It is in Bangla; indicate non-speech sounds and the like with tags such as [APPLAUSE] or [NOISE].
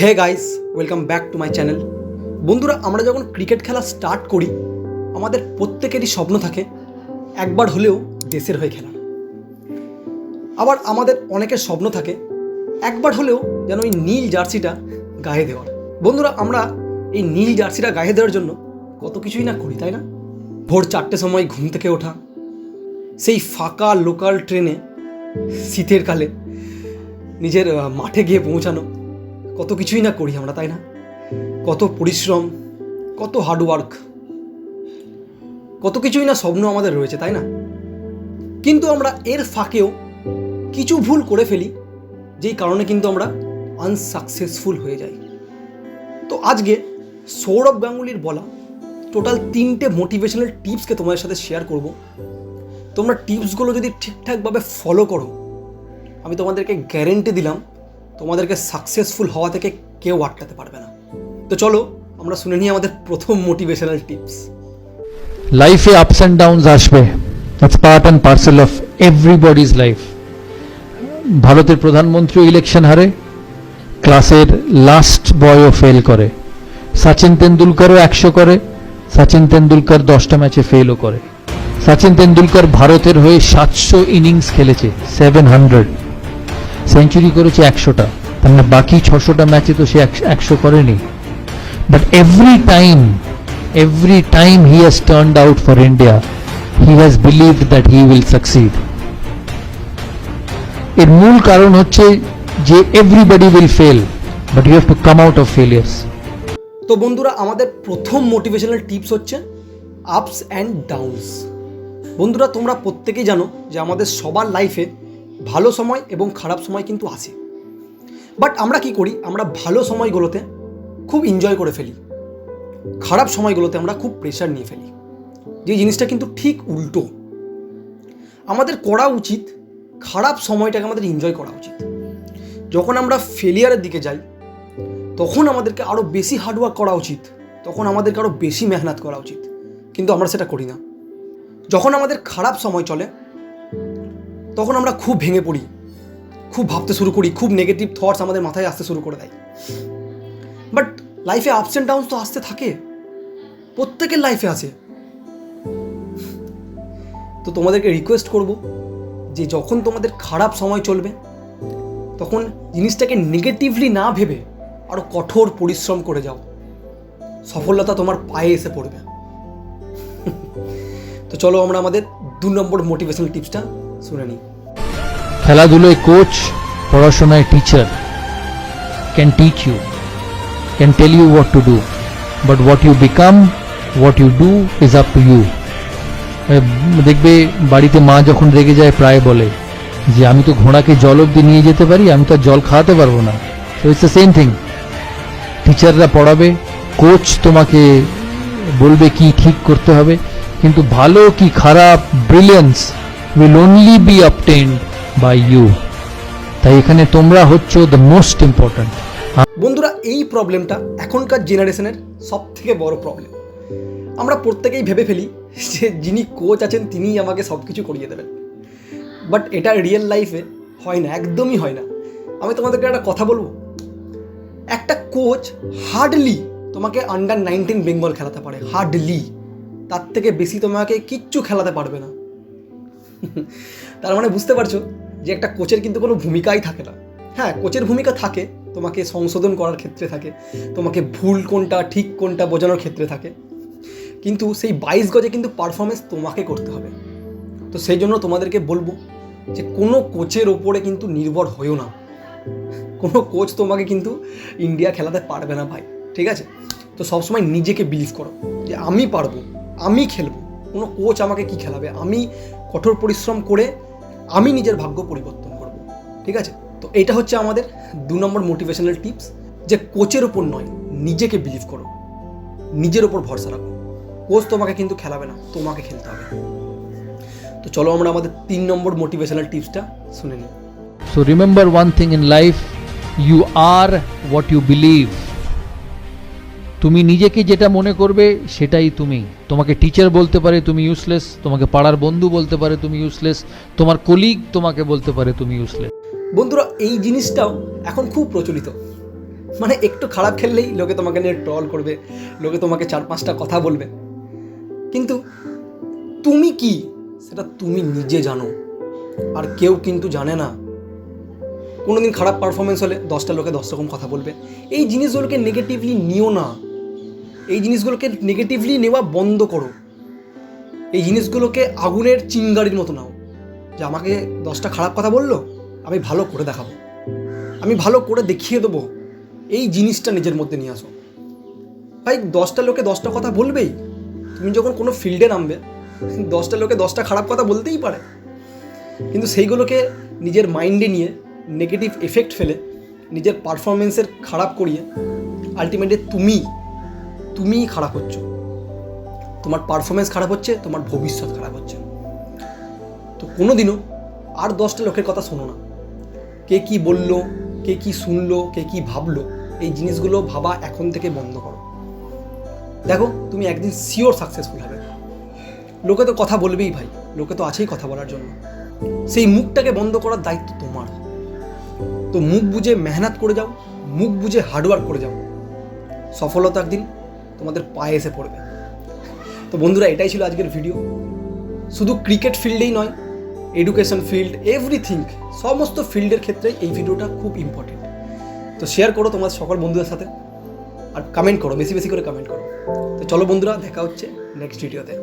Hey guys welcome back to my channel বন্ধুরা, আমরা যখন ক্রিকেট খেলা স্টার্ট করি, আমাদের প্রত্যেকেরই স্বপ্ন থাকে একবার হলেও দেশের হয়ে খেলা। আবার আমাদের অনেকের স্বপ্ন থাকে একবার হলেও যেন ওই নীল জার্সিটা গায়ে দেওয়ার। বন্ধুরা, আমরা এই নীল জার্সিটা গায়ে দেওয়ার জন্য কত কিছুই না করি, তাই না? ভোর চারটে সময় ঘুম থেকে ওঠা, সেই ফাঁকা লোকাল ট্রেনে শীতের কালে নিজের মাঠে গিয়ে পৌঁছানো কত কিছুই না করি আমরা, তাই না? কত পরিশ্রম, কত হার্ডওয়ার্ক কত কিছুই না স্বপ্ন আমাদের রয়েছে, তাই না? কিন্তু আমরা এর ফাঁকেও কিছু ভুল করে ফেলি, যেই কারণে কিন্তু আমরা আনসাকসেসফুল হয়ে যাই। তো আজকে সৌরভ গাঙ্গুলির বলা টোটাল তিনটে মোটিভেশনাল টিপসকে তোমাদের সাথে শেয়ার করব। তোমরা টিপসগুলো যদি ঠিকঠাকভাবে ফলো করো, আমি তোমাদেরকে গ্যারেন্টি দিলাম তোমাদেরকে সাকসেসফুল হওয়া থেকে কেউ আটকাতে পারবে না। তো চলো, আমরা শুনে নিই আমাদের প্রথম মোটিভেশনাল টিপস লাইফে আপস অ্যান্ড ডাউনস আসবে। That's part and parcel of everybody's life ভারতের প্রধানমন্ত্রী ইলেকশন হারে ক্লাসের লাস্ট বয়ও ফেল করে। সচিন তেন্ডুলকারও একশো করে। সচিন তেন্ডুলকার দশটা ম্যাচে ফেলও করে। সচিন তেন্ডুলকার ভারতের হয়ে সাতশো ইনিংস খেলেছে সেভেন হান্ড্রেড সেঞ্চুরি করেছে একশোটা। তার মানে বাকি ছশোটা ম্যাচে তো সে একশো করেনি। But every time every time he has turned out for India he has believed that he will succeed. এর মূল কারণ হচ্ছে যে everybody will fail but you have to come out of failures তো বন্ধুরা, আমাদের প্রথম মোটিভেশনাল টিপস হচ্ছে আপস অ্যান্ড ডাউনস বন্ধুরা, তোমরা প্রত্যেকেই জানো যে আমাদের সবার লাইফে ভালো সময় এবং খারাপ সময় কিন্তু আসে বাট আমরা কি করি? আমরা ভালো সময়গুলোতে খুব এনজয় করে ফেলি। খারাপ সময়গুলোতে আমরা খুব প্রেশার নিয়ে ফেলি। যে জিনিসটা কিন্তু ঠিক উল্টো। আমাদের করা উচিত খারাপ সময়টাকে আমাদের এনজয় করা উচিত। যখন আমরা ফেলিয়ারের দিকে যাই, তখন আমাদেরকে আরও বেশি হার্ডওয়ার্ক করা উচিত। তখন আমাদেরকে আরও বেশি মেহনত করা উচিত। কিন্তু আমরা সেটা করি না। যখন আমাদের খারাপ সময় চলে তখন আমরা খুব ভেঙে পড়ি, খুব ভাবতে শুরু করি, খুব নেগেটিভ থটস আমাদের মাথায় আসতে শুরু করে দেয়। বাট লাইফে আপস অ্যান্ড ডাউনস তো আসতে থাকে, প্রত্যেকের লাইফে আছে। তো তোমাদেরকে রিকোয়েস্ট করব যে যখন তোমাদের খারাপ সময় চলবে, তখন জিনিসটাকে নেগেটিভলি না ভেবে আরও কঠোর পরিশ্রম করে যাও। সফলতা তোমার পায়ে এসে পড়বে। [LAUGHS] তো চলো আমরা আমাদের দু নম্বর মোটিভেশনাল টিপসটা শুনে নিই খেলাধুলোয় কোচ পড়াশোনায় teacher can teach you can tell you what to do but what you become what you do is up to you দেখবে বাড়িতে মা যখন রেগে যায়, প্রায় বলে যে, আমি তো ঘোড়াকে জল অব্দি নিয়ে যেতে পারি, আমি তো আর জল খাওয়াতে পারব না। তো ইটস দ্য সেম থিং টিচাররা পড়াবে কোচ তোমাকে বলবে কি ঠিক করতে হবে, কিন্তু ভালো কি খারাপ brilliance will only be obtained by you তাই এখানে তোমরা হচ্ছ দ্য মোস্ট ইম্পর্ট্যান্ট বন্ধুরা, এই প্রবলেমটা এখনকার জেনারেশনের সব থেকে বড় প্রবলেম আমরা প্রত্যেকেই ভেবে ফেলি যে যিনি কোচ আছেন, তিনিই আমাকে সব কিছু করিয়ে দেবেন। বাট এটা রিয়েল লাইফে হয় না, একদমই হয় না। আমি তোমাদেরকে একটা কথা বলব। একটা কোচ হার্ডলি তোমাকে আন্ডার নাইনটিন বেঙ্গল খেলাতে পারে হার্ডলি তার থেকে বেশি তোমাকে কিচ্ছু খেলাতে পারবে না। তার মানে বুঝতে পারছ যে একটা কোচের কিন্তু কোনো ভূমিকাই থাকে না। হ্যাঁ কোচের ভূমিকা থাকে, তোমাকে সংশোধন করার ক্ষেত্রে থাকে, তোমাকে ভুল কোনটা, ঠিক কোনটা বোঝানোর ক্ষেত্রে থাকে। কিন্তু সেই বাইশ গজে কিন্তু পারফরমেন্স তোমাকে করতে হবে। তো সেই জন্য তোমাদেরকে বলব যে কোনো কোচের ওপরে কিন্তু নির্ভর হয়েও না। কোনো কোচ তোমাকে কিন্তু ইন্ডিয়া খেলাতে পারবে না ভাই, ঠিক আছে? তো সবসময় নিজেকে বিলিভ করো যে আমি পারব, আমি খেলব। কোনো কোচ আমাকে কি খেলাবে? আমি কঠোর পরিশ্রম করে আমি নিজের ভাগ্য পরিবর্তন করব। ঠিক আছে? তো এটা হচ্ছে আমাদের দু নম্বর মোটিভেশনাল টিপস যে কোচের ওপর নয়, নিজেকে বিলিভ করো। নিজের ওপর ভরসা রাখো। কোচ তোমাকে কিন্তু খেলাবে না, তোমাকে খেলতে হবে। তো চলো আমরা আমাদের তিন নম্বর মোটিভেশনাল টিপসটা শুনে নিই। So remember one thing in life you are what you believe. তুমি নিজেকে যেটা মনে করবে, সেটাই তুমি। তোমাকে টিচার বলতে পারে তুমি ইউজলেস তোমাকে পাড়ার বন্ধু বলতে পারে তুমি ইউজলেস তোমার কলিগ তোমাকে বলতে পারে তুমি ইউজলেস বন্ধুরা, এই জিনিসটাও এখন খুব প্রচলিত। মানে একটু খারাপ খেললেই লোকে তোমাকে নিয়ে ট্রল করবে, লোকে তোমাকে চার পাঁচটা কথা বলবে। কিন্তু তুমি কি? সেটা তুমি নিজে জানো। আর কেউ কিন্তু জানে না। কোনোদিন খারাপ পারফরমেন্স হলে দশটা লোকে দশ রকম কথা বলবে। এই জিনিসগুলোকে নেগেটিভলি নিও না। এই জিনিসগুলোকে নেগেটিভলি নেওয়া বন্ধ করো। এই জিনিসগুলোকে আগুনের চিঙ্গারির মতো নাও, যে আমাকে দশটা খারাপ কথা বলল, আমি ভালো করে দেখাবো। আমি ভালো করে দেখিয়ে দেবো, এই জিনিসটা নিজের মধ্যে নিয়ে আসো। ভাই, দশটা লোকে দশটা কথা বলবেই। তুমি যখন কোনো ফিল্ডে নামবে, দশটা লোকে দশটা খারাপ কথা বলতেই পারে। কিন্তু সেইগুলোকে নিজের মাইন্ডে নিয়ে নেগেটিভ এফেক্ট ফেলে, নিজের পারফরমেন্সের খারাপ করিয়ে আলটিমেটলি তুমি তুমিই খারাপ হচ্ছ। তোমার পারফরমেন্স খারাপ হচ্ছে, তোমার ভবিষ্যৎ খারাপ হচ্ছে। তো কোনোদিনও আর দশটা লোকের কথা শোনো না। কে কি বলল, কে কি শুনলো, কে কি ভাবলো, এই জিনিসগুলো ভাবা এখন থেকে বন্ধ করো। দেখো, তুমি একদিন শিওর সাকসেসফুল হবে। লোকে তো কথা বলবেই ভাই, লোকে তো আছেই কথা বলার জন্য। সেই মুখটাকে বন্ধ করার দায়িত্ব তোমার। তো মুখ বুঝে মেহনত করে যাও, মুখ বুঝে হার্ডওয়ার্ক করে যাও। সফলতা একদিন তোমাদের পায়ে এসে পড়বে। তো বন্ধুরা, এটাই ছিল আজকের ভিডিও শুধু ক্রিকেট ফিল্ডেই নয় এডুকেশন ফিল্ড এভরিথিং সমস্ত ফিল্ডের ক্ষেত্রে এই ভিডিওটা খুব ইম্পর্টেন্ট তো শেয়ার করো তোমার সকল বন্ধুদের সাথে, আর কমেন্ট করো, বেশি বেশি করে কমেন্ট করো। তো চলো বন্ধুরা, দেখা হচ্ছে নেক্সট ভিডিওতে